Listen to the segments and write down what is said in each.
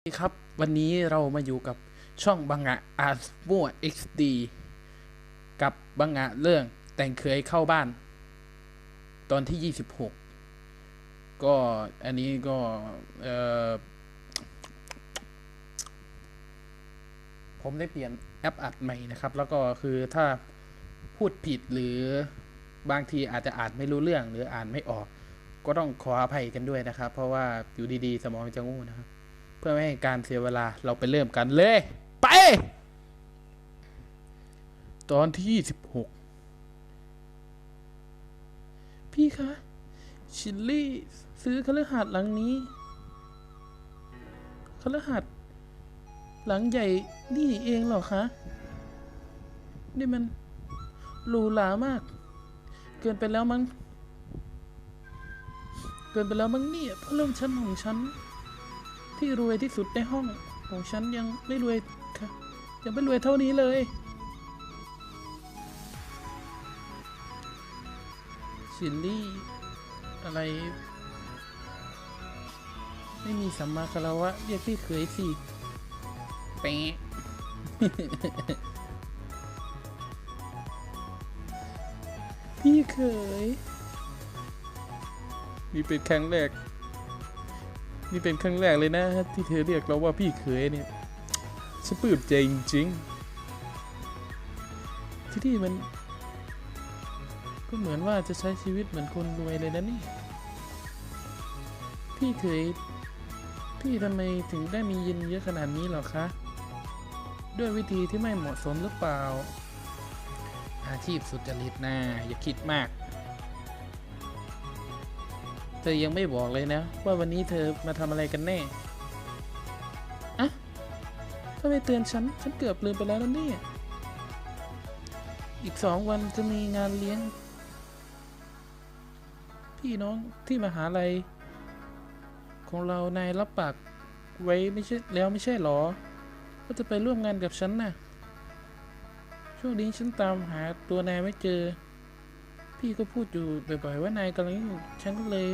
สวัสดีครับ วันนี้เรามาอยู่กับช่องบังงะอาร์มัว XD กับบังงะเรื่องแต่งเคยเข้าบ้าน ตอนที่ 26 ก็อันนี้ก็ เออผมได้เปลี่ยนแอปอัดใหม่นะครับ แล้วก็คือถ้าพูดผิดหรือบางทีอาจจะอ่านไม่รู้เรื่องหรืออ่านไม่ออก ก็ต้องขออภัยกันด้วยนะครับ เพราะว่าอยู่ดีๆ สมองจะงูนะครับ เพื่อไม่ให้การเสียเวลาเราไปเริ่มกันเลย ไป ตอนที่26พี่คะ ชิลลี่ ซื้อคฤหาสน์หลังนี้คฤหาสน์หลังใหญ่นี่เองเหรอคะ นี่มันหรูหรามาก เกินไปแล้วมั้ง เกินไปแล้วมั้งเนี่ยเพราะเรื่องชั้นของฉัน ที่รวยที่สุดในห้อง ของฉันยังไม่รวยค่ะยังไม่รวยเท่านี้เลย ชิลลี่ อะไร ไม่มีสัมมาคารวะ เรียกพี่เขยสิแปะพี่เขยนี่เป็นครั้งแรก นี่เป็นครั้งแรกเลยนะ ที่เธอเรียกเราว่าพี่เขยเนี่ยฉันปลื้มใจจริงๆที่นี่มัน ก็เหมือนว่าจะใช้ชีวิตเหมือนคนรวยเลยนะนี่ พี่เขยพี่ทำไมถึงได้มียินเยอะขนาดนี้หรอคะ ด้วยวิธีที่ไม่เหมาะสมหรือเปล่า อาชีพสุจริตนะอย่าคิดมาก เธอยังไม่บอกเลยนะ ว่าวันนี้เธอมาทำอะไรกันแน่อะถ้าไม่เตือนฉัน ฉันเกือบลืมไปแล้วนะเนี่ยอีกสองวันจะมีงานเลี้ยง พี่น้องที่มหาลัย ของเรานายรับปากไว้ไม่ใช่แล้วไม่ใช่หรอว่าจะไปร่วมงานกับฉันน่ะ ช่วงนี้ฉันตามหาตัวนายไม่เจอ พี่ก็พูดอยู่บ่อยๆว่านายกำลังอยุ่ฉันก็เลย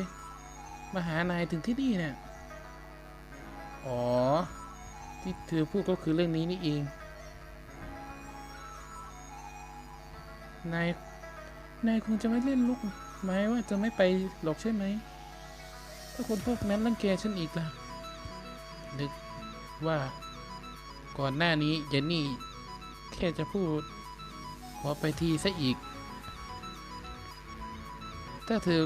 มาหานายถึงที่นี่เนี่ยอ๋อ ที่เธอพูดก็คือเรื่องนี้นี่เอง นาย นายคงจะไม่เล่นลูกไม้ว่าจะไม่ไปหรอกใช่ไหม ถ้าคนพวกนั้นรังแกฉันอีกล่ะ นึกว่าก่อนหน้านี้เจนนี่แค่จะพูดขอไปทีซะอีก ถ้าเธอ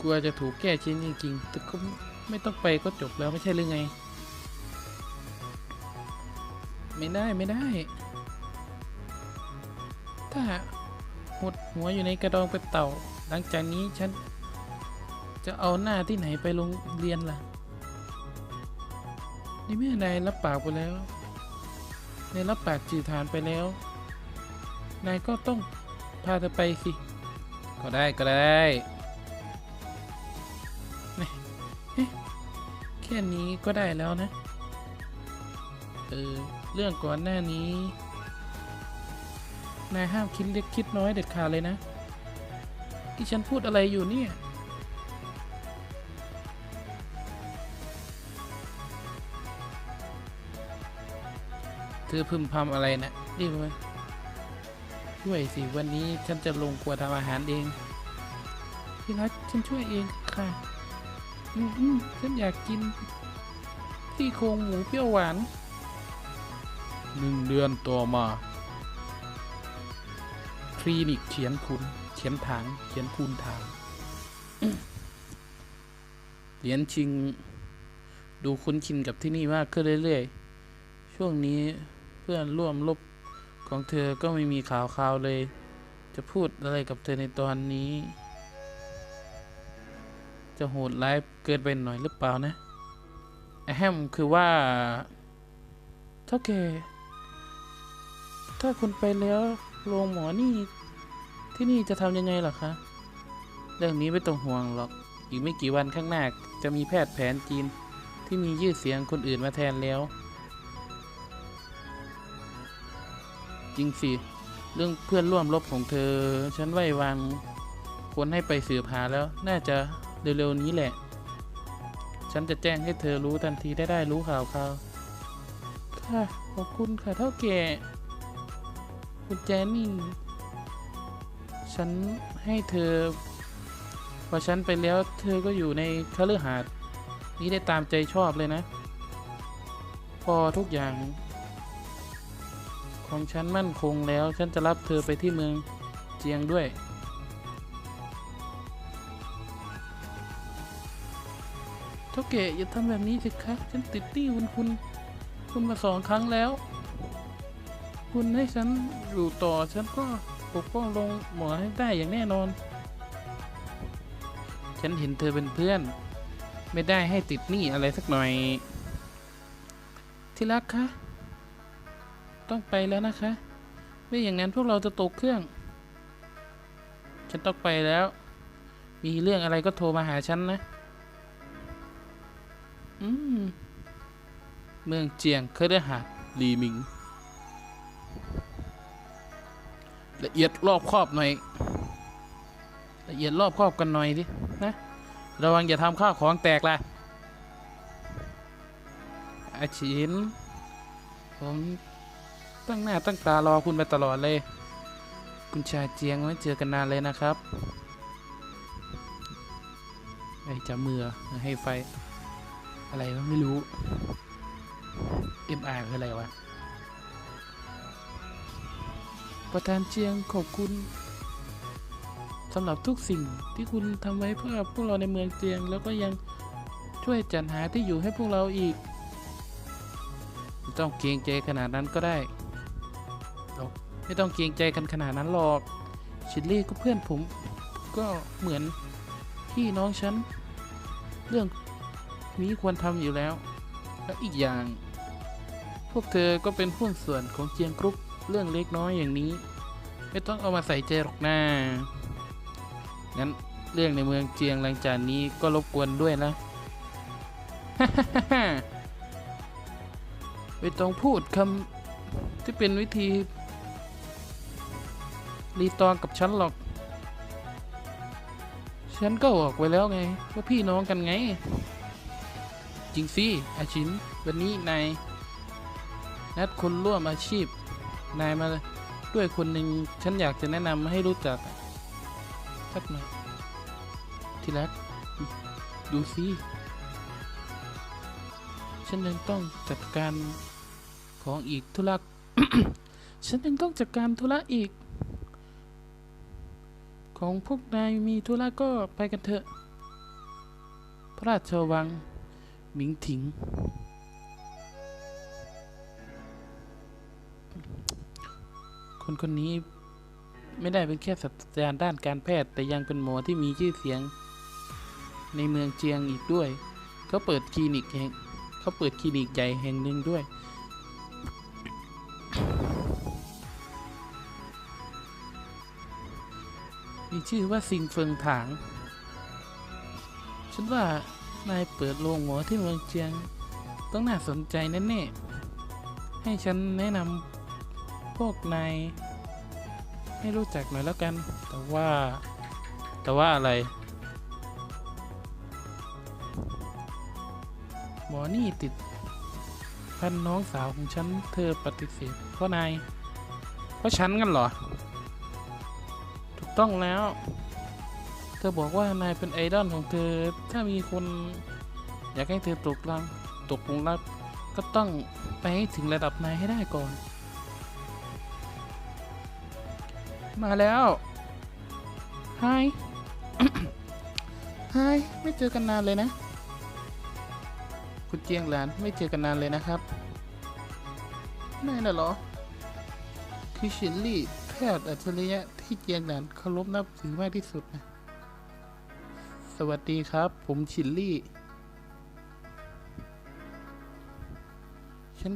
กลัวจะถูกแก้ชิ้นจริงๆแต่ก็ไม่ต้องไปก็จบแล้วไม่ใช่หรือไง ไม่ได้ไม่ได้ ถ้าหดหัวอยู่ในกระดองเป็นเต่า หลังจากนี้ฉัน จะเอาหน้าที่ไหนไปโรงเรียนล่ะ นี่แม่นายรับปากไปแล้วนายรับปากจืดฐานไปแล้ว นายก็ต้องพาเธอไปสิ ก็ได้ก็ได้ แค่นี้ก็ได้แล้วนะ เออ เรื่องก่อนหน้านี้ นายห้ามคิดเล็กคิดน้อยเด็ดขาดเลยนะ ที่ฉันพูดอะไรอยู่เนี่ย เธอพึมพำอะไรนะรีบมาช่วยสิวันนี้ฉันจะลงครัวทำอาหารเอง พี่รักฉันช่วยเองค่ะ ฉันอยากกินที่โครงหมูเปรี้ยวหวานหนึ่งเดือนต่อมา คลินิกเฉียนคุณเฉียนถางเฉียนคูนถางอื้อเหรียญชิง ดูคุ้นชินกับที่นี่มากขึ้นเรื่อยๆ ช่วงนี้เพื่อนร่วมลบของเธอก็ไม่มีข่าวข่าวเลย จะพูดอะไรกับเธอในตอนนี้ จะโหดร้ายเกินไปหน่อยหรือเปล่านะแฮมคือว่าเท่าแกถ้าคุณไปแล้วโรงหมอนี่ ที่นี่จะทำยังไงล่ะคะ เรื่องนี้ไม่ต้องห่วงหรอก อีกไม่กี่วันข้างหน้า จะมีแพทย์แผนจีนที่มียืดเสียงคนอื่นมาแทนแล้ว จริงสิ เรื่องเพื่อนร่วมรบของเธอ ฉันไว้วางคนให้ไปสืบหาแล้ว น่าจะ เร็วๆนี้แหละ ฉันจะแจ้งให้เธอรู้ทันทีได้ได้รู้ข่าวข่าวค่ะ ขอบคุณค่ะเท่าแก่กุญแจนี่ ฉันให้เธอ พอฉันไปแล้วเธอก็อยู่ในคฤหาสน์นี้ได้ตามใจชอบเลยนะ พอทุกอย่าง ของฉันมั่นคงแล้ว ฉันจะรับเธอไปที่เมืองเจียงด้วย ท่าแก่อย่าทำแบบนี้สิคะฉันติดหนี้คุณคุณคุณมาสองครั้งแล้ว คุณให้ฉันอยู่ต่อฉันก็ปกป้องลงหมอให้ได้อย่างแน่นอน ฉันเห็นเธอเป็นเพื่อน ไม่ได้ให้ติดหนี้อะไรสักหน่อย ที่รักคะ ต้องไปแล้วนะคะ ไม่อย่างนั้นพวกเราจะตกเครื่อง ฉันต้องไปแล้ว มีเรื่องอะไรก็โทรมาหาฉันนะ เมืองเจียงเคยได้หาลีมิง ละเอียดรอบครอบหน่อย ละเอียดรอบครอบกันหน่อยดิ นะ ระวังอย่าทำข้าวของแตกล่ะ อาชิน ผมตั้งหน้าตั้งตารอคุณมาตลอดเลย คุณชายเจียงไม่เจอกันนานเลยนะครับ ไอ้จะมือให้ไฟ อะไรไม่รู้ MR คืออะไรวะ ประธานเจียงขอบคุณสำหรับทุกสิ่งที่คุณทำไว้เพื่อพวกเราในเมืองเจียง แล้วก็ยังช่วยจัดหาที่อยู่ให้พวกเราอีกไม่ต้องเกรงใจขนาดนั้นก็ได้ไม่ต้องเกรงใจกันขนาดนั้นหรอกชิลลี่ก็เพื่อนผม ก็เหมือนพี่น้องฉัน เรื่อง นี้ควรทำอยู่แล้ว และอีกอย่าง พวกเธอก็เป็นหุ้นส่วนของเจียงกรุ๊ปเรื่องเล็กน้อยอย่างนี้ ไม่ต้องเอามาใส่ใจหรอกนะงั้นเรื่องในเมืองเจียงหลังจากนี้ก็รบกวนด้วยนะไม่ต้องพูดคำที่เป็นวิธีรีตองกับฉันหรอก ฉันก็บอกไว้แล้วไง ว่าพี่น้องกันไง จริงสิอาชิน วันนี้นายนัดคนร่วมอาชีพ นายมาด้วยคนหนึ่งฉันอยากจะแนะนำให้รู้จักสักหน่อยที่รักดูสิฉันยังต้องจัดการของอีกธุระฉันยังต้องจัดการธุระอีก ของพวกนายมีธุระก็ไปกันเถอะ พระราชวัง มิงถิงคนคนนี้ไม่ได้เป็นแค่ศาสตราจารย์ด้านการแพทย์ แต่ยังเป็นหมอที่มีชื่อเสียง ในเมืองเจียงอีกด้วย เขาเปิดคลินิกแห่งเขาเปิดคลินิกใหญ่แห่งหนึ่งด้วย มีชื่อว่าซิงเฟิงถาง ฉันว่า นายเปิดโรงหมอที่เมืองเจียง ต้องน่าสนใจแน่ๆให้ฉันแนะนำพวกนายให้รู้จักหน่อยแล้วกัน แต่ว่า แต่ว่าอะไร หมอนี่ติด พันน้องสาวของฉัน เธอปฏิเสธเพราะนาย เพราะฉันกันเหรอ ถูกต้องแล้ว เธอบอกว่านายเป็นไอดอลของเธอ ถ้ามีคน อยากให้เธอตกลังตกลุมรักก็ต้องไปให้ถึงระดับนายให้ได้ก่อน มาแล้วไฮไฮไม่เจอกันนานเลยนะ คุณเจียงหลานไม่เจอกันนานเลยนะครับไม่น่ะเหรอ คือชินลี่แพทย์อัจฉริยะที่เจียงหลานเคารพนับถือมากที่สุดนะ สวัสดีครับ ผมชินลี่ ฉัน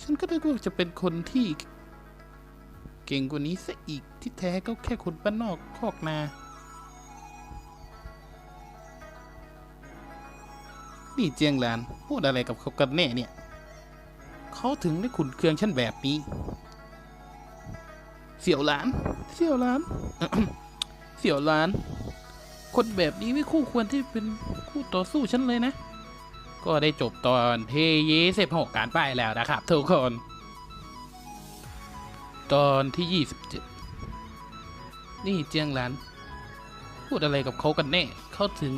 ฉันก็นึกว่าจะเป็นคนที่ เก่งกว่านี้ซะอีกที่แท้ก็แค่คนบ้านนอกคอกนา นี่เจียงหลาน พูดอะไรกับเขากันแน่เนี่ย เขาถึงได้ขุนเคืองฉันแบบนี้ เสี่ยวหลาน เสี่ยวหลาน เสี่ยวหลาน คนแบบนี้ไม่คู่ควรที่เป็นคู่ต่อสู้ฉันเลยนะ ก็ได้จบตอนที่ยี่สิบหกการไปแล้วนะครับทุกคน ตอนที่ยี่สิบเจ็ดนี่เจียงหลานพูดอะไรกับเขากันแน่ เขาถึง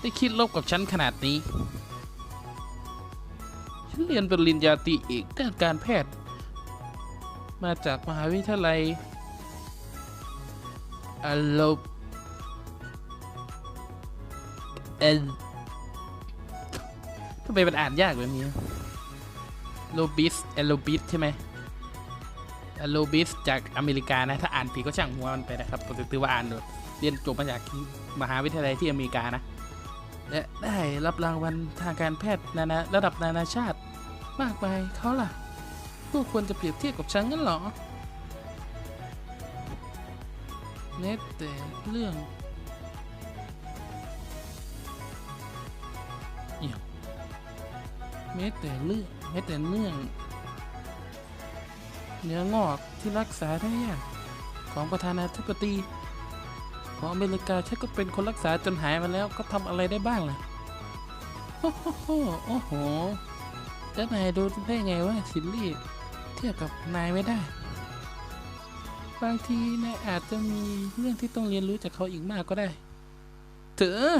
ได้คิดลบกับฉันขนาดนี้ ฉันเรียนปริญญาตรีเอกด้านการแพทย์ มาจากมหาวิทยาลัยอโล เอลทำไมมันอ่านยากแบบนี้โลบิสเอลโลบิสใช่ไหมอโลบิสจากอเมริกานะ ถ้าอ่านผิดก็ช่างหัวมันไปนะครับผมถือว่าอ่านเลยเรียนจบมาจากมหาวิทยาลัยที่อเมริกานะและได้รับรางวัลทางการแพทย์นานาระดับนานาชาติ มากมายเขาล่ะพวกควรจะเปรียบเทียบกับฉันงั้นหรอแม้แต่เรื่อง แม้แต่เรื่องแม้แต่เรื่อง เนื้องอกที่รักษาได้ยากของประธานาธิบดีของอเมริกาฉันก็เป็นคนรักษาจนหายมาแล้วก็ทำอะไรได้บ้างล่ะโอ้โหโอ้โหแล้วนายดูได้ไงว่าชิลลี่เทียบกับนายไม่ได้ บางทีนายอาจจะมีเรื่องที่ต้องเรียนรู้จากเขาอีกมากก็ได้ เถอะ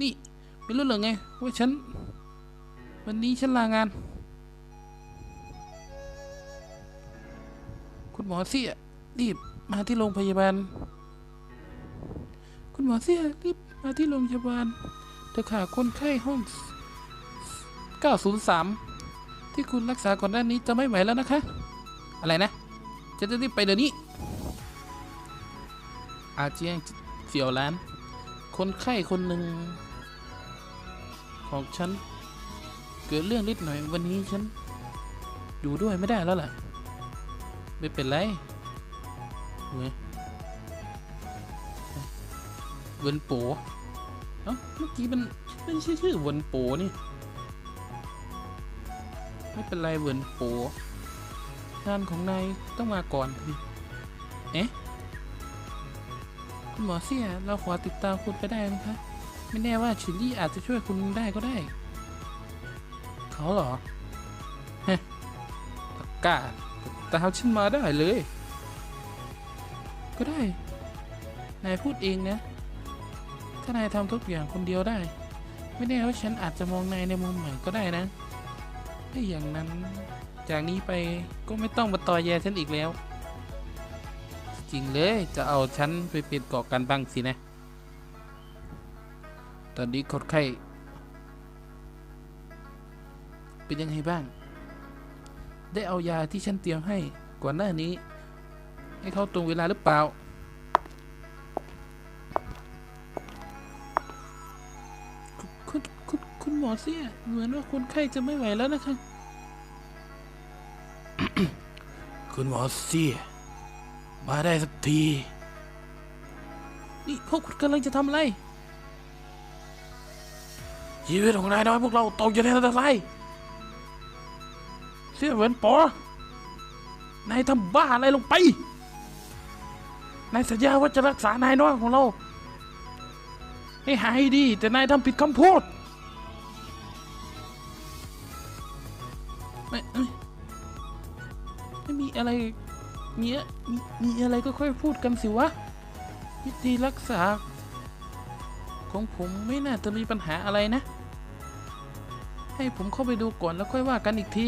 นี่ไม่รู้เหรอไงว่าฉัน วันนี้ฉันลางาน คุณหมอเสียรีบมาที่โรงพยาบาล คุณหมอเสียรีบมาที่โรงพยาบาลเธอขาคนไข้ห้อง 903 ที่คุณรักษาก่อนหน้านี้จะไม่ไหวแล้วนะคะ อะไรนะ จะจะรีบไปเดี๋ยวนี้ อาเจียงเสียวล้าน คนไข้คนหนึ่งของฉัน เกิดเรื่องนิดหน่อยวันนี้ฉัน อยู่ด้วยไม่ได้แล้วล่ะ ไม่เป็นไรเว้ยเวนโปเอ้าเมื่อกี้มันม่ใช่ชื่อเวนโปนี่ ไม่เป็นไรเวิร์นโปงานของนายต้องมาก่อนพี่เอ๊ะ คุณหมอเสี่ยเราขอติดตามคุณไปได้ไหมคะไม่แน่ว่าชิลลี่อาจจะช่วยคุณได้ก็ได้ เขาเหรอฮะกล้าตามฉันมาได้เลย ก็ได้ นายพูดเองนะ ถ้านายทำทุกอย่างคนเดียวได้ ไม่แน่ว่าฉันอาจจะมองนายในมุมใหม่ก็ได้นะถ้าอย่างนั้น จากนี้ไปก็ไม่ต้องมาต่อแยฉันอีกแล้ว จริงเลย จะเอาฉันไปเป็นเกาะกันบ้างสินะ ตอนนี้คนไข้เป็นยังไงบ้าง ได้เอายาที่ฉันเตรียมให้ก่อนหน้านี้ ให้เขาตรงเวลาหรือเปล่า คุณคุณคุณหมอเสียเหมือนว่าคนไข้จะไม่ไหวแล้วนะคะ คุณหมอเสีย มาได้สักที นี่พวกคุณกำลังจะทำอะไร ชีวิตของนายน้อยพวกเราตกอยู่ในอันตรายเสียเหมือนปอนายทำบ้าอะไรลงไป นายสัญญาว่าจะรักษานายน้อยของเรา ให้หายดี แต่นายทำผิดคำพูดไม่ไม่ไม่มีอะไร มีอะมีมีอะไรก็ค่อยพูดกันสิวะ วิธีรักษา ของผมไม่น่าจะมีปัญหาอะไรนะ ให้ผมเข้าไปดูก่อนแล้วค่อยว่ากันอีกที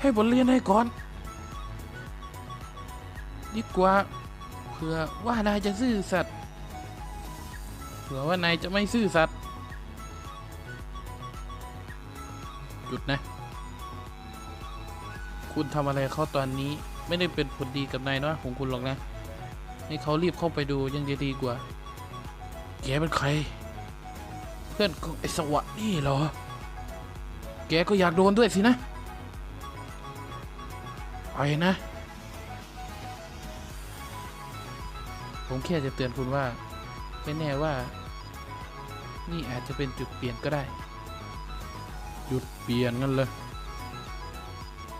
ให้บทเรียนให้ก่อน ดีกว่าเผื่อว่านายจะซื่อสัตย์เผื่อว่านายจะไม่ซื่อสัตย์หยุดนะ คุณทำอะไรเขาตอนนี้ ไม่ได้เป็นผลดีกับนายน้อยของคุณหรอกนะ ให้เขารีบเข้าไปดูยังจะดีกว่า แกเป็นใคร เพื่อนของไอ้สวะนี่เหรอ แกก็อยากโดนด้วยสินะ ไปนะ ผมแค่จะเตือนคุณว่า ไม่แน่ว่า นี่อาจจะเป็นจุดเปลี่ยนก็ได้ จุดเปลี่ยนงั้นเลย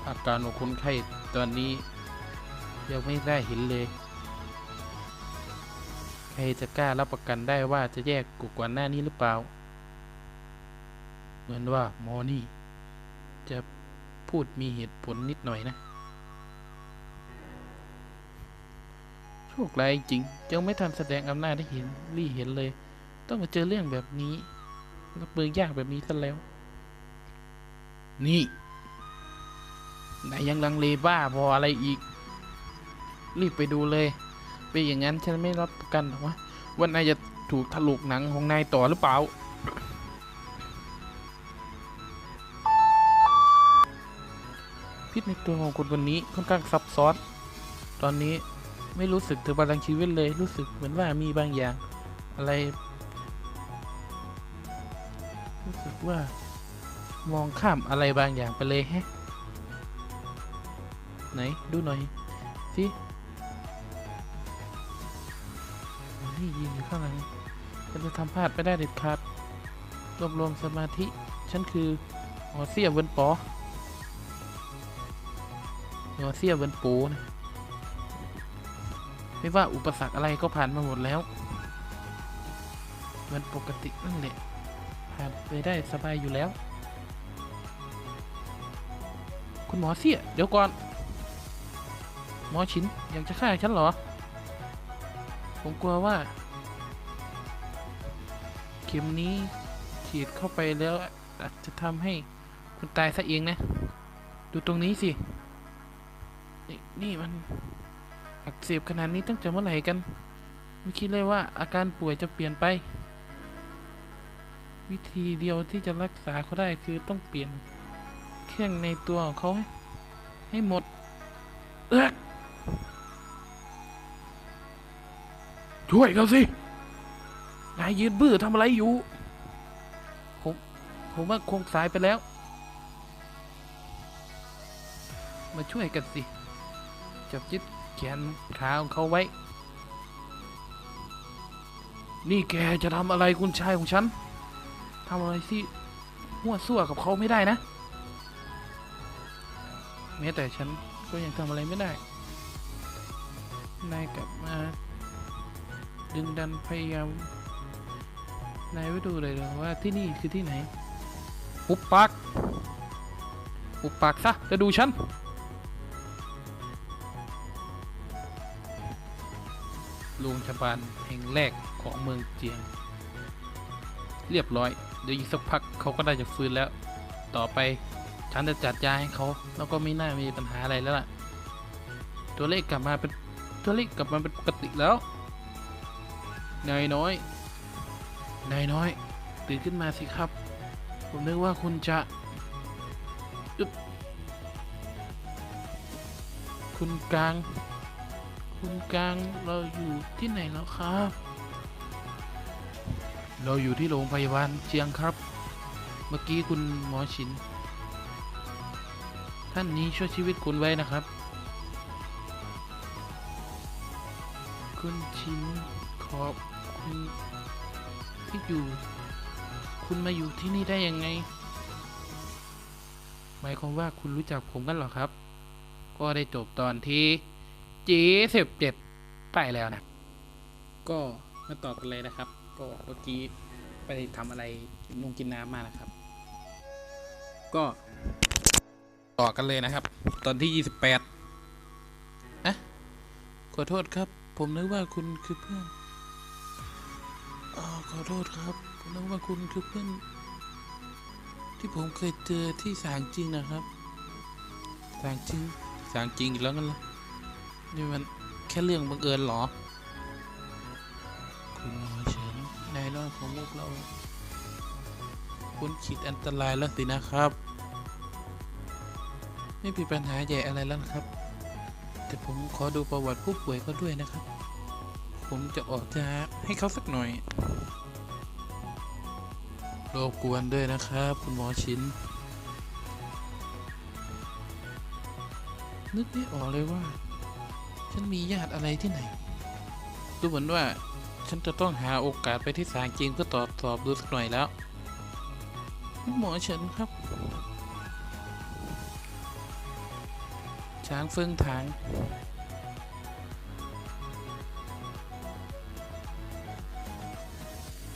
อาการของคนไข้ตอนนี้ ยังไม่ได้เห็นเลย ใครจะกล้ารับประกันได้ว่าจะแยกกูกว่าหน้านี้หรือเปล่า เหมือนว่าหมอนี่ จะพูดมีเหตุผลนิดหน่อยนะ โชคร้ายจริง ยังไม่ทันแสดงอำนาจให้เห็นรี่เห็นเลย ต้องมาเจอเรื่องแบบนี้รับมือยากแบบนี้ซะแล้ว นี่ นายยังลังเลบ้าพออะไรอีก รีบไปดูเลยไปอย่างนั้นฉันไม่รับประกันหรอกว่าว่านายจะถูกถลุกหนังของนายต่อหรือเปล่าพิษในตัวของคนคนนี้ค่อนข้างซับซ้อน ตอนนี้ไม่รู้สึกถึงพลังชีวิตเลย รู้สึกเหมือนว่ามีบางอย่าง อะไร รู้สึกว่ามองข้ามอะไรบางอย่างไปเลยแฮะ ไหน ดูหน่อยสินี่ยืนอยู่ข้างหลังฉันจะทำพลาดไม่ได้เด็ดขาดรวบรวมสมาธิ ฉันคือหอเสียเวินปอหอเสียเวินปูนะไม่ว่าอุปสรรคอะไรก็ผ่านมาหมดแล้ว มันปกตินั่นแหละผ่านไปได้สบายอยู่แล้ว คุณหมอเสียเดี๋ยวก่อน หมอชินอยากจะฆ่าฉันเหรอ ผมกลัวว่า เข็มนี้ฉีดเข้าไปแล้วอาจจะทำให้คุณตายซะเองนะ ดูตรงนี้สินี่นี่มันอักเสบขนาดนี้ตั้งแต่เมื่อไหร่กัน ไม่คิดเลยว่าอาการป่วยจะเปลี่ยนไป วิธีเดียวที่จะรักษาเขาได้คือต้องเปลี่ยน เครื่องในตัวของเขาให้หมด เอ๊ะ ช่วยเขาสิ นายยืนบื้อทำอะไรอยู่ ผม ผมว่าคงสายไปแล้ว มาช่วยกันสิ จับยึดแขนขาของเขาไว้ นี่แกจะทำอะไรคุณชายของฉันทำอะไรที่มั่วซั่วกับเขาไม่ได้นะ แม้แต่ฉันก็ยังทำอะไรไม่ได้ นายกลับมา ดึงดันพยายามนายไว้ดูเลยเหรอว่าที่นี่คือที่ไหนอุบปากอุบปากซะจะดูฉันโรงพยาบาลแห่งแรกของเมืองเจียง เรียบร้อย เดี๋ยวอีกสักพักเขาก็ได้จะฟื้นแล้ว ต่อไปฉันจะจัดยาให้เขาแล้วก็ไม่น่ามีปัญหาอะไรแล้วล่ะ ตัวเลขกลับมาเป็นตัวเลขกลับมาเป็นปกติแล้ว นายน้อย นายน้อย ตื่นขึ้นมาสิครับ ผมนึกว่าคุณจะอึบคุณกลาง คุณกลางเราอยู่ที่ไหนแล้วครับ เราอยู่ที่โรงพยาบาลเชียงครับ เมื่อกี้คุณหมอชิน ท่านนี้ช่วยชีวิตคุณไว้นะครับ คุณชินขอบ คุณที่อยู่ คุณมาอยู่ที่นี่ได้ยังไง หมายความว่าคุณรู้จักผมกันเหรอครับ ก็ได้จบตอนที่จีสิบเจ็ดไปแล้วนะ ก็มาต่อกันเลยนะครับ ก็เมื่อกี้ไปทำอะไรกินนงกินน้ำมานะครับ ก็ต่อกันเลยนะครับ ตอนที่ยี่สิบแปดอะขอโทษครับ ผมนึกว่าคุณคือเพื่อน อ๋อขอโทษครับผมนึกว่าคุณคือเพื่อนที่ผมเคยเจอที่สางจริงนะครับสางจริงสางจริงอีกแล้วกันเหรอนี่มันแค่เรื่องบังเอิญหรอ คุณหมอเฉินนายน้อยของพวกเรา คุณขีดอันตรายแล้วสินะครับ ไม่มีปัญหาใหญ่อะไรแล้วนะครับ แต่ผมขอดูประวัติผู้ป่วยเขาด้วยนะครับ ผมจะออกจะให้เขาสักหน่อยรบกวนด้วยนะครับ คุณหมอชินนึกไม่ออกเลยว่า ฉันมีญาติอะไรที่ไหน ดูเหมือนว่าฉันจะต้องหาโอกาสไปที่ศาลจีนเพื่อตรวจสอบดูสักหน่อยแล้วหมอเฉินครับ ช้างเฟื่องถาง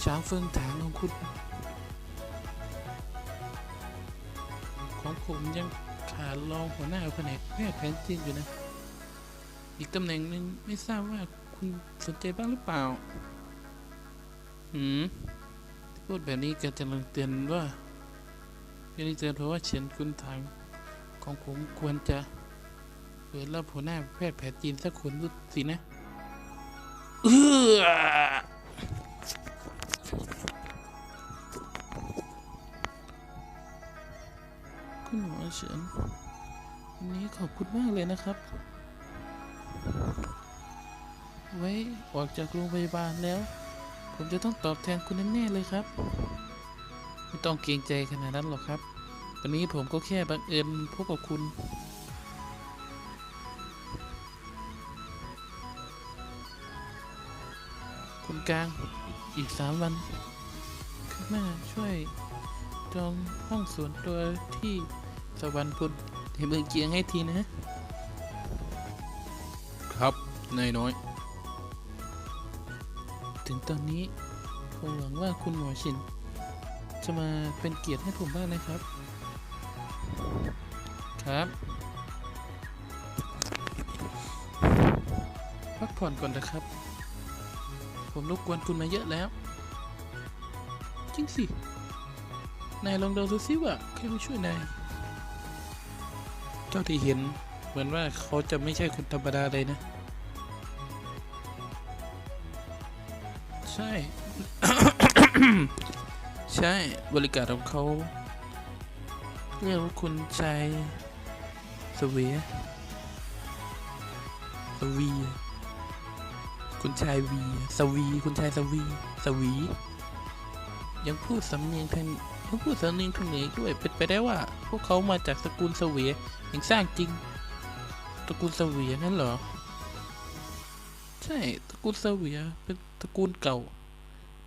ช้างเฟืองถางของคุณ ของผมยังขาดรองหัวหน้าแผนกแพทย์แผนจีนอยู่นะ อีกตำแหน่งหนึ่งไม่ทราบว่าคุณสนใจบ้างหรือเปล่า หืมพูดแบบนี้ก็จะลังเตือนว่าไม่ได้เตือนเพราะว่าเฉียนคุณทางของผมควรจะเปิดรับหัวหน้าแพทย์แผนจีนสักคนดูสินะ เออ คุณหมอเฉินวันนี้ขอบคุณมากเลยนะครับ ไว้ออกจากโรงพยาบาลแล้ว ผมจะต้องตอบแทนคุณแน่ๆเลยครับ ไม่ต้องเกรงใจขนาดนั้นหรอกครับ วันนี้ผมก็แค่บังเอิญพบกับคุณคุณกลางอีกสามวันข้างหน้าช่วยจองห้องส่วนตัวที่ สวรรค์พุนในเมืองเจียงให้ทีนะ ครับนายน้อย ถึงตอนนี้ผมหวังว่าคุณหมอชิน จะมาเป็นเกียรติให้ผมบ้างนะครับ ครับพักผ่อนก่อนนะครับ ผมรบกวนคุณมาเยอะแล้วจริงสิ นายลองเดาดูสิว่าใครมาช่วยนาย เจ้าที่เห็นเหมือนว่าเขาจะไม่ใช่คนธรรมดาเลยนะ ใช่ ใช่บริการของเขาเรียกว่าคุณชายสเวียสวีคุณชายวีสวี คุณชายสวี สวี ยังพูดสำเนียงทาง ยังพูดสำเนียงทางเหนืออีกด้วยเป็นไปได้ว่า พวกเขามาจากตระกูลเสวียแห่งสร้างจริงตระกูลเสวียนั่นเหรอ ใช่ตระกูลเสวียเป็นตระกูลเก่า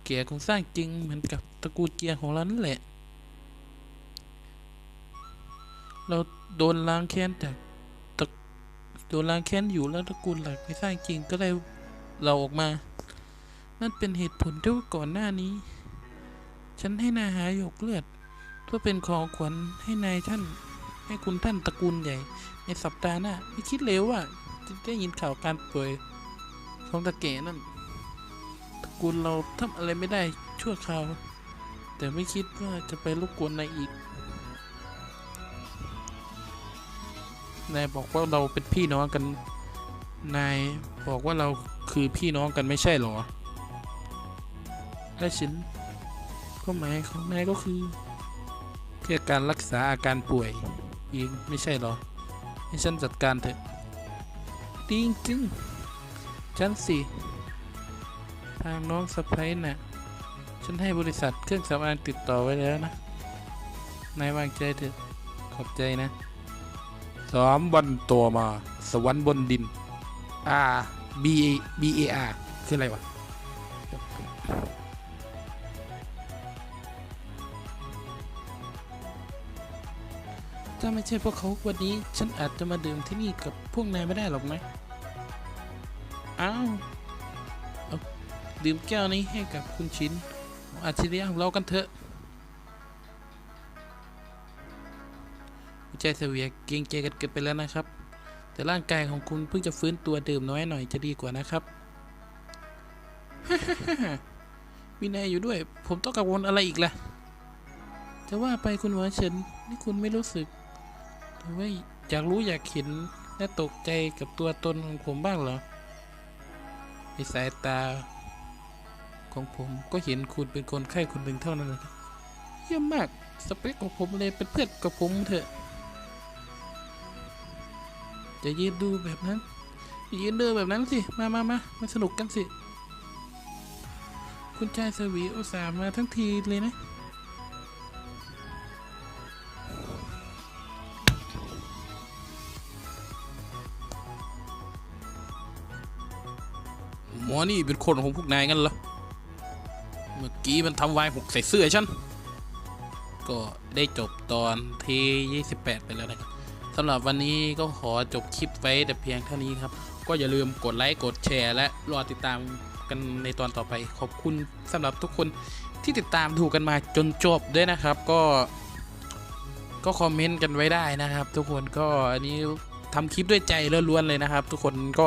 แก่ของสร้างจริงเหมือนกับตระกูลเจียงของเรานั่นแหละ เราโดนล้างแค้นจากตระโดนล้างแค้นอยู่แล้วตระกูลหลักไม่สร้างจริงก็ได้เราออกมา นั่นเป็นเหตุผลที่ว่าก่อนหน้านี้ ฉันให้นายหาหยกเลือด เพื่อเป็นของขวัญให้นายท่าน ให้คุณท่านตระกูลใหญ่ ในสัปดาห์หน้าไม่คิดเลยว่าจะได้ยินข่าวการป่วยของตะเก๋นั่นตระกูลเราทำอะไรไม่ได้ชั่วคราว แต่ไม่คิดว่าจะไปรบกวนนายอีกนายบอกว่าเราเป็นพี่น้องกัน นายบอกว่าเราคือพี่น้องกันไม่ใช่หรอ และฉัน ก็หมายของนายก็คือแค่อการรักษาอาการป่วยเองไม่ใช่หรอ ให้ฉันจัดการเถอะดีจริงฉันสิ ทางน้องสะพ้ยน่ะ ฉันให้บริษัทเครื่องสำอางติดต่อไว้แล้วนะ นายวางใจเถอะ ขอบใจนะสามวันต่อมา สวรรค์บนดินอ่า B A B A R คืออะไรวะ ถ้าไม่ใช่พวกเขาวันนี้ ฉันอาจจะมาดื่มที่นี่กับพวกนายไม่ได้หรอกนะอ้าวดื่มแก้วนี้ให้กับคุณชินอาชิริยะของเรากันเถอะใจเสวียเกรงใจกันเกินไปแล้วนะครับ แต่ร่างกายของคุณเพิ่งจะฟื้นตัวดื่มน้อยหน่อยจะดีกว่านะครับมีนายอยู่ด้วย ผมต้องกังวลอะไรอีกล่ะจะว่าไปคุณหมอเฉินนี่คุณไม่รู้สึก ว่าอยากรู้อยากเห็นและตกใจกับตัวตนของผมบ้างเหรอในสายตา ของผมก็เห็นคุณเป็นคนไข้คนหนึ่งเท่านั้นเลยเยี่ยมมากสเปคของผมเลยเป็นเพื่อนกับผมเถอะ จะยืนดูแบบนั้นยืนดูแบบนั้นสิ มามามามาสนุกกันสิ คุณชายสวีอุตส่าห์มาทั้งทีเลยนะ นี่เป็นคนของพวกนายงั้นเหรอ เมื่อกี้มันทำวายหกใส่เสื้อฉัน ก็ได้จบตอนที่ 28 ไปแล้วนะครับสำหรับวันนี้ก็ขอจบคลิปไว้แต่เพียงเท่านี้ครับ ก็อย่าลืมกดไลค์กดแชร์ และรอติดตามกันในตอนต่อไป ขอบคุณสำหรับทุกคนที่ติดตามดูกันมาจนจบด้วยนะครับ ก็ก็คอมเมนต์กันไว้ได้นะครับ ทุกคนก็อันนี้ทำคลิปด้วยใจล้วนๆเลยนะครับ ทุกคนก็